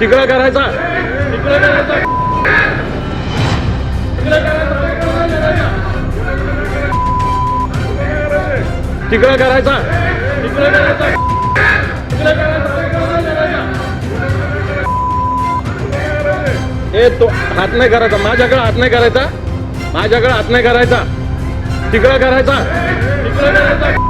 तिकडं करायचा. तिकडं करायचा. ए तो हात नाही करायचा. माझ्याकडे हात नाही करायचा. माझ्याकडे हात नाही करायचा. तिकडं करायचा. तिकडं करायचा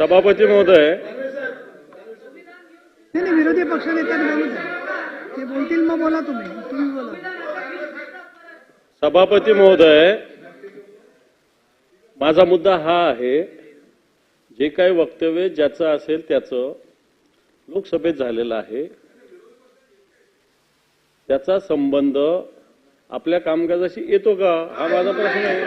सभापती महोदय. नाही विरोधी पक्षनेत्यांनी बोलू द्या ते बोलतील मग बोला तुम्ही. तुम्ही बोला. सभापती महोदय माझा मुद्दा हा आहे जे काही वक्तव्य ज्याचं असेल त्याचं लोकसभेत झालेलं आहे त्याचा संबंध आपल्या कामकाजाशी येतो का? हा माझा प्रश्न आहे.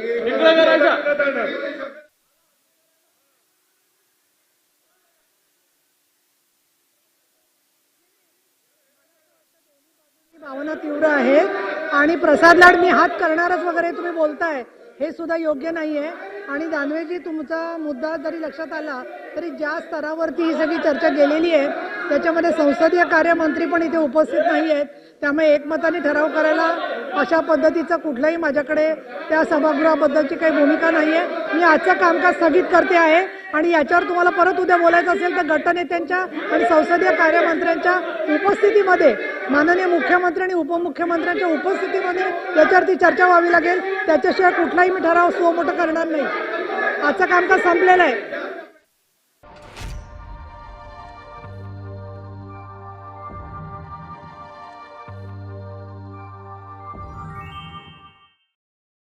करायचा भावना तीव्र आहे आणि प्रसाद लाड मी हात करणारच वगैरे तुम्ही बोलताय हे सुद्धा योग्य नाहीये. आणि दानवेजी तुमचा मुद्दा जरी लक्षात आला तरी ज्या स्तरावरती ही सगळी चर्चा गेलेली आहे त्याच्यामध्ये संसदीय कार्यमंत्री पण इथे उपस्थित नाही आहेत. त्यामुळे एकमताने ठराव करायला अशा पद्धतीचं कुठलंही माझ्याकडे त्या सभागृहाबद्दलची काही भूमिका नाही आहे. मी आजचं कामकाज स्थगित करते आहे आणि याच्यावर तुम्हाला परत उद्या बोलायचं असेल तर गटनेत्यांच्या आणि संसदीय कार्यमंत्र्यांच्या उपस्थितीमध्ये माननीय मुख्यमंत्री आणि उपमुख्यमंत्र्यांच्या उपस्थितीमध्ये याच्यावरती चर्चा व्हावी लागेल. त्याच्याशिवाय कुठलाही मी ठराव मोठं करणार नाही. आजचं कामकाज संपलेलं आहे.